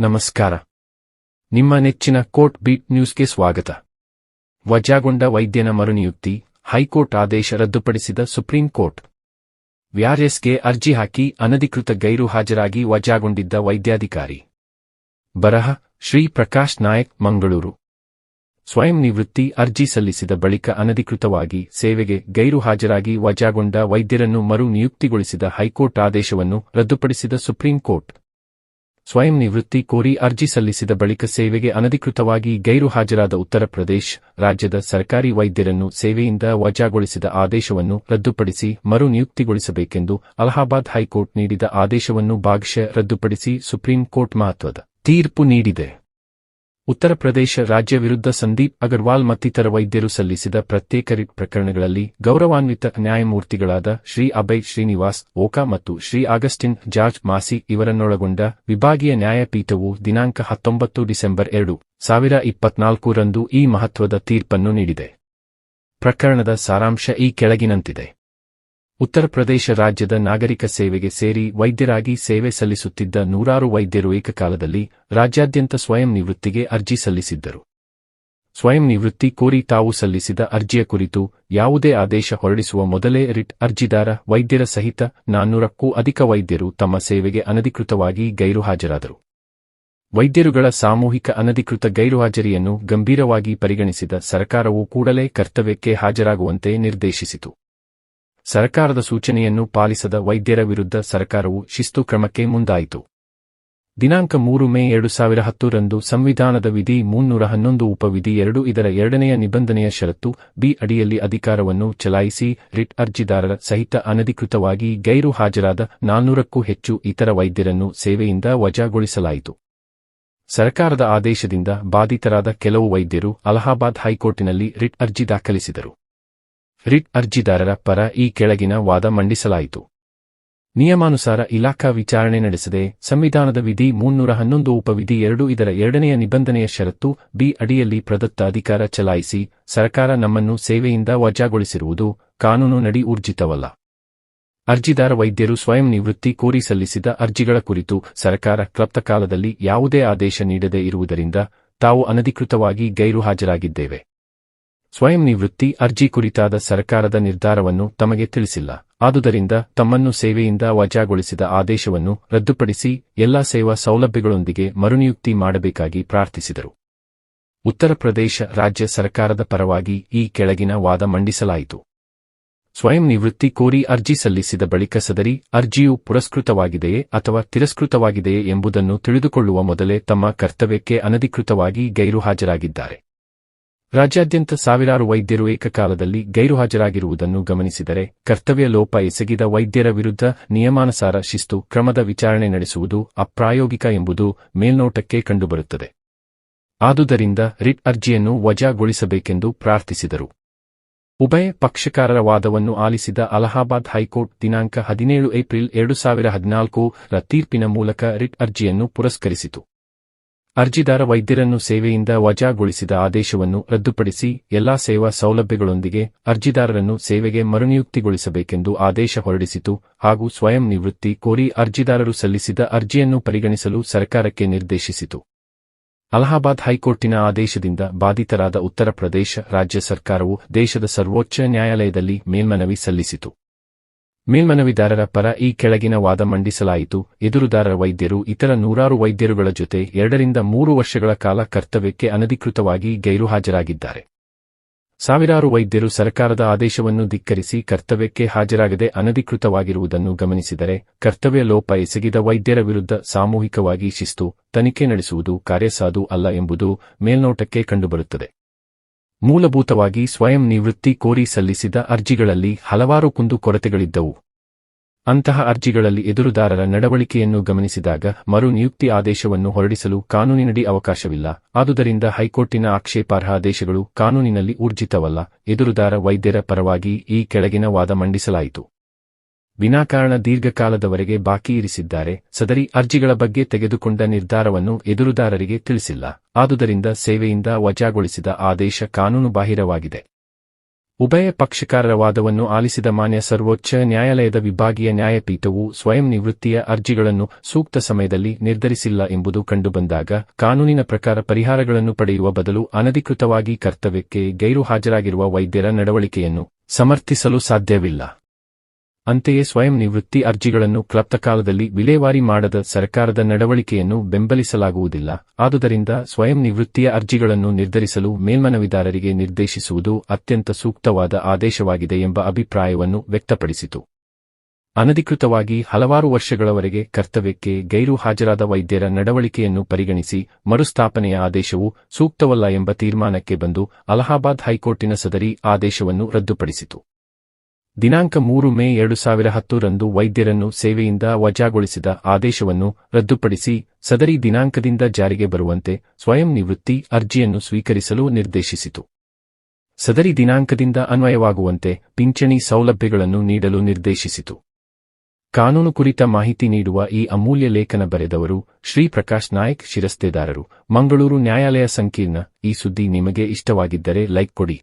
ನಮಸ್ಕಾರ. ನಿಮ್ಮ ನೆಚ್ಚಿನ ಕೋರ್ಟ್ ಬೀಟ್ ನ್ಯೂಸ್ಗೆ ಸ್ವಾಗತ. ವಜಾಗೊಂಡ ವೈದ್ಯನ ಮರುನಿಯುಕ್ತಿ, ಹೈಕೋರ್ಟ್ ಆದೇಶ ರದ್ದುಪಡಿಸಿದ ಸುಪ್ರೀಂ ಕೋರ್ಟ್. ವ್ಯಾರ್ಯಸ್ಗೆ ಅರ್ಜಿ ಹಾಕಿ ಅನಧಿಕೃತ ಗೈರು ಹಾಜರಾಗಿ ವಜಾಗೊಂಡಿದ್ದ ವೈದ್ಯಾಧಿಕಾರಿ. ಬರಹ, ಶ್ರೀ ಪ್ರಕಾಶ್ ನಾಯಕ್, ಮಂಗಳೂರು. ಸ್ವಯಂ ನಿವೃತ್ತಿ ಅರ್ಜಿ ಸಲ್ಲಿಸಿದ ಬಳಿಕ ಅನಧಿಕೃತವಾಗಿ ಸೇವೆಗೆ ಗೈರು ಹಾಜರಾಗಿ ವಜಾಗೊಂಡ ವೈದ್ಯರನ್ನು ಮರು ನಿಯುಕ್ತಿಗೊಳಿಸಿದ ಹೈಕೋರ್ಟ್ ಆದೇಶವನ್ನು ರದ್ದುಪಡಿಸಿದ ಸುಪ್ರೀಂ ಕೋರ್ಟ್. ಸ್ವಯಂ ನಿವೃತ್ತಿ ಕೋರಿ ಅರ್ಜಿ ಸಲ್ಲಿಸಿದ ಬಳಿಕ ಸೇವೆಗೆ ಅನಧಿಕೃತವಾಗಿ ಗೈರು ಹಾಜರಾದ ಉತ್ತರ ಪ್ರದೇಶ ರಾಜ್ಯದ ಸರ್ಕಾರಿ ವೈದ್ಯರನ್ನು ಸೇವೆಯಿಂದ ವಜಾಗೊಳಿಸಿದ ಆದೇಶವನ್ನು ರದ್ದುಪಡಿಸಿ ಮರು ನಿಯುಕ್ತಿಗೊಳಿಸಬೇಕೆಂದು ಅಲಹಾಬಾದ್ ಹೈಕೋರ್ಟ್ ನೀಡಿದ ಆದೇಶವನ್ನು ಭಾಗಶಃ ರದ್ದುಪಡಿಸಿ ಸುಪ್ರೀಂ ಕೋರ್ಟ್ ಮಹತ್ವದ ತೀರ್ಪು ನೀಡಿದೆ. ಉತ್ತರ ಪ್ರದೇಶ ರಾಜ್ಯ ವಿರುದ್ಧ ಸಂದೀಪ್ ಅಗರ್ವಾಲ್ ಮತ್ತಿತರ ವೈದ್ಯರು ಸಲ್ಲಿಸಿದ ಪ್ರತ್ಯೇಕ ಪ್ರಕರಣಗಳಲ್ಲಿ ಗೌರವಾನ್ವಿತ ನ್ಯಾಯಮೂರ್ತಿಗಳಾದ ಶ್ರೀ ಅಭಯ್ ಶ್ರೀನಿವಾಸ್, ಓಕಾ ಮತ್ತು ಶ್ರೀ ಆಗಸ್ಟಿನ್ ಜಾರ್ಜ್ ಮಾಸಿ ಇವರನ್ನೊಳಗೊಂಡ ವಿಭಾಗೀಯ ನ್ಯಾಯಪೀಠವು ದಿನಾಂಕ ಹತ್ತೊಂಬತ್ತು ಡಿಸೆಂಬರ್ ಎರಡು, ಸಾವಿರ ಇಪ್ಪತ್ನಾಲ್ಕು ರಂದು ಈ ಮಹತ್ವದ ತೀರ್ಪನ್ನು ನೀಡಿದೆ. ಪ್ರಕರಣದ ಸಾರಾಂಶ ಈ ಕೆಳಗಿನಂತಿದೆ. ಉತ್ತರ ಪ್ರದೇಶ ರಾಜ್ಯದ ನಾಗರಿಕ ಸೇವೆಗೆ ಸೇರಿ ವೈದ್ಯರಾಗಿ ಸೇವೆ ಸಲ್ಲಿಸುತ್ತಿದ್ದ ನೂರಾರು ವೈದ್ಯರು ಏಕಕಾಲದಲ್ಲಿ ರಾಜ್ಯಾದ್ಯಂತ ಸ್ವಯಂ ನಿವೃತ್ತಿಗೆ ಅರ್ಜಿ ಸಲ್ಲಿಸಿದ್ದರು. ಸ್ವಯಂ ನಿವೃತ್ತಿ ಕೋರಿ ತಾವು ಸಲ್ಲಿಸಿದ ಅರ್ಜಿಯ ಕುರಿತು ಯಾವುದೇ ಆದೇಶ ಹೊರಡಿಸುವ ಮೊದಲೇ ರಿಟ್ ಅರ್ಜಿದಾರ ವೈದ್ಯರ ಸಹಿತ ನಾನ್ನೂರಕ್ಕೂ ಅಧಿಕ ವೈದ್ಯರು ತಮ್ಮ ಸೇವೆಗೆ ಅನಧಿಕೃತವಾಗಿ ಗೈರು ಹಾಜರಾದರು ವೈದ್ಯರುಗಳ ಸಾಮೂಹಿಕ ಅನಧಿಕೃತ ಗೈರುಹಾಜರಿಯನ್ನು ಗಂಭೀರವಾಗಿ ಪರಿಗಣಿಸಿದ ಸರ್ಕಾರವು ಕೂಡಲೇ ಕರ್ತವ್ಯಕ್ಕೆ ಹಾಜರಾಗುವಂತೆ ನಿರ್ದೇಶಿಸಿತು. ಸರ್ಕಾರದ ಸೂಚನೆಯನ್ನು ಪಾಲಿಸದ ವೈದ್ಯರ ವಿರುದ್ಧ ಸರ್ಕಾರವು ಶಿಸ್ತು ಕ್ರಮಕ್ಕೆ ಮುಂದಾಯಿತು. ದಿನಾಂಕ ಮೂರು ಮೇ ಎರಡು ಸಾವಿರ ಹತ್ತರಂದು ಸಂವಿಧಾನದ ವಿಧಿ ಮುನ್ನೂರ ಹನ್ನೊಂದು ಉಪವಿಧಿ ಎರಡು ಇದರ ಎರಡನೆಯ ನಿಬಂಧನೆಯ ಷರತ್ತು ಬಿ ಅಡಿಯಲ್ಲಿ ಅಧಿಕಾರವನ್ನು ಚಲಾಯಿಸಿ ರಿಟ್ ಅರ್ಜಿದಾರರ ಸಹಿತ ಅನಧಿಕೃತವಾಗಿ ಗೈರು ಹಾಜರಾದ ನಾನ್ನೂರಕ್ಕೂ ಹೆಚ್ಚು ಇತರ ವೈದ್ಯರನ್ನು ಸೇವೆಯಿಂದ ವಜಾಗೊಳಿಸಲಾಯಿತು. ಸರ್ಕಾರದ ಆದೇಶದಿಂದ ಬಾಧಿತರಾದ ಕೆಲವು ವೈದ್ಯರು ಅಲಹಾಬಾದ್ ಹೈಕೋರ್ಟಿನಲ್ಲಿ ರಿಟ್ ಅರ್ಜಿ ದಾಖಲಿಸಿದರು. ರಿಟ್ ಅರ್ಜಿದಾರರ ಪರ ಈ ಕೆಳಗಿನ ವಾದ ಮಂಡಿಸಲಾಯಿತು. ನಿಯಮಾನುಸಾರ ಇಲಾಖಾ ವಿಚಾರಣೆ ನಡೆಸದೆ ಸಂವಿಧಾನದ ವಿಧಿ ಮುನ್ನೂರ ಹನ್ನೊಂದು ಉಪವಿಧಿ ಎರಡು ಇದರ ಎರಡನೆಯ ನಿಬಂಧನೆಯ ಷರತ್ತು ಬಿ ಅಡಿಯಲ್ಲಿ ಪ್ರದತ್ತ ಅಧಿಕಾರ ಚಲಾಯಿಸಿ ಸರ್ಕಾರ ನಮ್ಮನ್ನು ಸೇವೆಯಿಂದ ವಜಾಗೊಳಿಸಿರುವುದು ಕಾನೂನು ನಡಿ ಊರ್ಜಿತವಲ್ಲ. ಅರ್ಜಿದಾರ ವೈದ್ಯರು ಸ್ವಯಂ ನಿವೃತ್ತಿ ಕೋರಿ ಸಲ್ಲಿಸಿದ ಅರ್ಜಿಗಳ ಕುರಿತು ಸರ್ಕಾರ ಕ್ಲಪ್ತಕಾಲದಲ್ಲಿ ಯಾವುದೇ ಆದೇಶ ನೀಡದೇ ಇರುವುದರಿಂದ ತಾವು ಅನಧಿಕೃತವಾಗಿ ಗೈರು ಹಾಜರಾಗಿದ್ದೇವೆ ಸ್ವಯಂ ನಿವೃತ್ತಿ ಅರ್ಜಿ ಕುರಿತಾದ ಸರ್ಕಾರದ ನಿರ್ಧಾರವನ್ನು ತಮಗೆ ತಿಳಿಸಿಲ್ಲ. ಆದುದರಿಂದ ತಮ್ಮನ್ನು ಸೇವೆಯಿಂದ ವಜಾಗೊಳಿಸಿದ ಆದೇಶವನ್ನು ರದ್ದುಪಡಿಸಿ ಎಲ್ಲಾ ಸೇವಾ ಸೌಲಭ್ಯಗಳೊಂದಿಗೆ ಮರುನಿಯುಕ್ತಿ ಮಾಡಬೇಕಾಗಿ ಪ್ರಾರ್ಥಿಸಿದರು. ಉತ್ತರ ಪ್ರದೇಶ ರಾಜ್ಯ ಸರ್ಕಾರದ ಪರವಾಗಿ ಈ ಕೆಳಗಿನ ವಾದ ಮಂಡಿಸಲಾಯಿತು. ಸ್ವಯಂ ನಿವೃತ್ತಿ ಕೋರಿ ಅರ್ಜಿ ಸಲ್ಲಿಸಿದ ಬಳಿಕ ಸದರಿ ಅರ್ಜಿಯು ಪುರಸ್ಕೃತವಾಗಿದೆಯೇ ಅಥವಾ ತಿರಸ್ಕೃತವಾಗಿದೆಯೇ ಎಂಬುದನ್ನು ತಿಳಿದುಕೊಳ್ಳುವ ಮೊದಲೇ ತಮ್ಮ ಕರ್ತವ್ಯಕ್ಕೆ ಅನಧಿಕೃತವಾಗಿ ಗೈರು ಹಾಜರಾಗಿದ್ದಾರೆ ರಾಜ್ಯಾದ್ಯಂತ ಸಾವಿರಾರು ವೈದ್ಯರು ಏಕಕಾಲದಲ್ಲಿ ಗೈರುಹಾಜರಾಗಿರುವುದನ್ನು ಗಮನಿಸಿದರೆ ಕರ್ತವ್ಯ ಲೋಪ ಎಸಗಿದ ವೈದ್ಯರ ವಿರುದ್ಧ ನಿಯಮಾನುಸಾರ ಶಿಸ್ತು ಕ್ರಮದ ವಿಚಾರಣೆ ನಡೆಸುವುದು ಅಪ್ರಾಯೋಗಿಕ ಎಂಬುದು ಮೇಲ್ನೋಟಕ್ಕೆ ಕಂಡುಬರುತ್ತದೆ. ಆದುದರಿಂದ ರಿಟ್ ಅರ್ಜಿಯನ್ನು ವಜಾಗೊಳಿಸಬೇಕೆಂದು ಪ್ರಾರ್ಥಿಸಿದರು. ಉಭಯ ಪಕ್ಷಕಾರರ ವಾದವನ್ನು ಆಲಿಸಿದ ಅಲಹಾಬಾದ್ ಹೈಕೋರ್ಟ್ ದಿನಾಂಕ ಹದಿನೇಳು ಏಪ್ರಿಲ್ ಎರಡು ಸಾವಿರ ಹದಿನಾಲ್ಕು ರ ತೀರ್ಪಿನ ಮೂಲಕ ರಿಟ್ ಅರ್ಜಿಯನ್ನು ಪುರಸ್ಕರಿಸಿತು. ಅರ್ಜಿದಾರ ವೈದ್ಯರನ್ನು ಸೇವೆಯಿಂದ ವಜಾಗೊಳಿಸಿದ ಆದೇಶವನ್ನು ರದ್ದುಪಡಿಸಿ ಎಲ್ಲಾ ಸೇವಾ ಸೌಲಭ್ಯಗಳೊಂದಿಗೆ ಅರ್ಜಿದಾರರನ್ನು ಸೇವೆಗೆ ಮರುನಿಯುಕ್ತಿಗೊಳಿಸಬೇಕೆಂದು ಆದೇಶ ಹೊರಡಿಸಿತು ಹಾಗೂ ಸ್ವಯಂ ನಿವೃತ್ತಿ ಕೋರಿ ಅರ್ಜಿದಾರರು ಸಲ್ಲಿಸಿದ ಅರ್ಜಿಯನ್ನು ಪರಿಗಣಿಸಲು ಸರ್ಕಾರಕ್ಕೆ ನಿರ್ದೇಶಿಸಿತು. ಅಲಹಾಬಾದ್ ಹೈಕೋರ್ಟಿನ ಆದೇಶದಿಂದ ಬಾಧಿತರಾದ ಉತ್ತರ ಪ್ರದೇಶ ರಾಜ್ಯ ಸರ್ಕಾರವು ದೇಶದ ಸರ್ವೋಚ್ಚ ನ್ಯಾಯಾಲಯದಲ್ಲಿ ಮೇಲ್ಮನವಿ ಸಲ್ಲಿಸಿತು. ಮೇಲ್ಮನವಿದಾರರ ಪರ ಈ ಕೆಳಗಿನ ವಾದ ಮಂಡಿಸಲಾಯಿತು. ಎದುರುದಾರರ ವೈದ್ಯರು, ಇತರ ನೂರಾರು ವೈದ್ಯರುಗಳ ಜೊತೆ ಎರಡರಿಂದ ಮೂರು ವರ್ಷಗಳ ಕಾಲ ಕರ್ತವ್ಯಕ್ಕೆ ಅನಧಿಕೃತವಾಗಿ ಗೈರು ಹಾಜರಾಗಿದ್ದಾರೆ ಸಾವಿರಾರು ವೈದ್ಯರು ಸರ್ಕಾರದ ಆದೇಶವನ್ನು ಧಿಕ್ಕರಿಸಿ ಕರ್ತವ್ಯಕ್ಕೆ ಹಾಜರಾಗದೆ ಅನಧಿಕೃತವಾಗಿರುವುದನ್ನು ಗಮನಿಸಿದರೆ, ಕರ್ತವ್ಯ ಲೋಪ ಎಸಗಿದ ವೈದ್ಯರ ವಿರುದ್ಧ ಸಾಮೂಹಿಕವಾಗಿ ಶಿಸ್ತು, ತನಿಖೆ ನಡೆಸುವುದು ಕಾರ್ಯಸಾಧು ಅಲ್ಲ ಎಂಬುದು ಮೇಲ್ನೋಟಕ್ಕೆ ಕಂಡುಬರುತ್ತದೆ. ಮೂಲಭೂತವಾಗಿ ಸ್ವಯಂ ನಿವೃತ್ತಿ ಕೋರಿ ಸಲ್ಲಿಸಿದ ಅರ್ಜಿಗಳಲ್ಲಿ ಹಲವಾರು ಕುಂದುಕೊರತೆಗಳಿದ್ದವು ಅಂತಹ ಅರ್ಜಿಗಳಲ್ಲಿ ಎದುರುದಾರರ ನಡವಳಿಕೆಯನ್ನು ಗಮನಿಸಿದಾಗ ಮರು ನಿಯುಕ್ತಿ ಆದೇಶವನ್ನು ಹೊರಡಿಸಲು ಕಾನೂನಿನಡಿ ಅವಕಾಶವಿಲ್ಲ. ಆದುದರಿಂದ ಹೈಕೋರ್ಟಿನ ಆಕ್ಷೇಪಾರ್ಹ ಆದೇಶಗಳು ಕಾನೂನಿನಲ್ಲಿ ಊರ್ಜಿತವಲ್ಲ. ಎದುರುದಾರ ವೈದ್ಯರ ಪರವಾಗಿ ಈ ಕೆಳಗಿನ ವಾದ ಮಂಡಿಸಲಾಯಿತು. ವಿನಾಕಾರಣ ದೀರ್ಘಕಾಲದವರೆಗೆ ಬಾಕಿ ಇರಿಸಿದ್ದಾರೆ. ಸದರಿ ಅರ್ಜಿಗಳ ಬಗ್ಗೆ ತೆಗೆದುಕೊಂಡ ನಿರ್ಧಾರವನ್ನು ಎದುರುದಾರರಿಗೆ ತಿಳಿಸಿಲ್ಲ. ಆದುದರಿಂದ ಸೇವೆಯಿಂದ ವಜಾಗೊಳಿಸಿದ ಆದೇಶ ಕಾನೂನುಬಾಹಿರವಾಗಿದೆ ಉಭಯ ಪಕ್ಷಕಾರರ ವಾದವನ್ನು ಆಲಿಸಿದ ಮಾನ್ಯ ಸರ್ವೋಚ್ಚ ನ್ಯಾಯಾಲಯದ ವಿಭಾಗೀಯ ನ್ಯಾಯಪೀಠವು ಸ್ವಯಂ ನಿವೃತ್ತಿಯ ಅರ್ಜಿಗಳನ್ನು ಸೂಕ್ತ ಸಮಯದಲ್ಲಿ ನಿರ್ಧರಿಸಿಲ್ಲ ಎಂಬುದು ಕಂಡುಬಂದಾಗ ಕಾನೂನಿನ ಪ್ರಕಾರ ಪರಿಹಾರಗಳನ್ನು ಪಡೆಯುವ ಬದಲು ಅನಧಿಕೃತವಾಗಿ ಕರ್ತವ್ಯಕ್ಕೆ ಗೈರು ಹಾಜರಾಗಿರುವ ವೈದ್ಯರ ನಡವಳಿಕೆಯನ್ನು ಸಮರ್ಥಿಸಲು ಸಾಧ್ಯವಿಲ್ಲ. ಅಂತೆಯೇ ಸ್ವಯಂ ನಿವೃತ್ತಿ ಅರ್ಜಿಗಳನ್ನು ಕ್ಲಪ್ತಕಾಲದಲ್ಲಿ ವಿಲೇವಾರಿ ಮಾಡದ ಸರ್ಕಾರದ ನಡವಳಿಕೆಯನ್ನು ಬೆಂಬಲಿಸಲಾಗುವುದಿಲ್ಲ. ಆದುದರಿಂದ ಸ್ವಯಂ ನಿವೃತ್ತಿಯ ಅರ್ಜಿಗಳನ್ನು ನಿರ್ಧರಿಸಲು ಮೇಲ್ಮನವಿದಾರರಿಗೆ ನಿರ್ದೇಶಿಸುವುದು ಅತ್ಯಂತ ಸೂಕ್ತವಾದ ಆದೇಶವಾಗಿದೆ ಎಂಬ ಅಭಿಪ್ರಾಯವನ್ನು ವ್ಯಕ್ತಪಡಿಸಿತು. ಅನಧಿಕೃತವಾಗಿ ಹಲವಾರು ವರ್ಷಗಳವರೆಗೆ ಕರ್ತವ್ಯಕ್ಕೆ ಗೈರು ಹಾಜರಾದ ವೈದ್ಯರ ನಡವಳಿಕೆಯನ್ನು ಪರಿಗಣಿಸಿ ಮರುಸ್ಥಾಪನೆಯ ಆದೇಶವು ಸೂಕ್ತವಲ್ಲ ಎಂಬ ತೀರ್ಮಾನಕ್ಕೆ ಬಂದು ಅಲಹಾಬಾದ್ ಹೈಕೋರ್ಟಿನ ಸದರಿ ಆದೇಶವನ್ನು ರದ್ದುಪಡಿಸಿತು. ದಿನಾಂಕ ಮೂರು ಮೇ ಎರಡು ಸಾವಿರ ಹತ್ತರಂದು ವೈದ್ಯರನ್ನು ಸೇವೆಯಿಂದ ವಜಾಗೊಳಿಸಿದ ಆದೇಶವನ್ನು ರದ್ದುಪಡಿಸಿ ಸದರಿ ದಿನಾಂಕದಿಂದ ಜಾರಿಗೆ ಬರುವಂತೆ ಸ್ವಯಂ ನಿವೃತ್ತಿ ಅರ್ಜಿಯನ್ನು ಸ್ವೀಕರಿಸಲು ನಿರ್ದೇಶಿಸಿತು. ಸದರಿ ದಿನಾಂಕದಿಂದ ಅನ್ವಯವಾಗುವಂತೆ ಪಿಂಚಣಿ ಸೌಲಭ್ಯಗಳನ್ನು ನೀಡಲು ನಿರ್ದೇಶಿಸಿತು. ಕಾನೂನು ಕುರಿತ ಮಾಹಿತಿ ನೀಡುವ ಈ ಅಮೂಲ್ಯ ಲೇಖನ ಬರೆದವರು ಶ್ರೀ ಪ್ರಕಾಶ್ ನಾಯಕ್ ಶಿರಸ್ತೆದಾರರು. ಮಂಗಳೂರು ನ್ಯಾಯಾಲಯ ಸಂಕೀರ್ಣ ಈ ಸುದ್ದಿ ನಿಮಗೆ ಇಷ್ಟವಾಗಿದ್ದರೆ ಲೈಕ್ ಕೊಡಿ.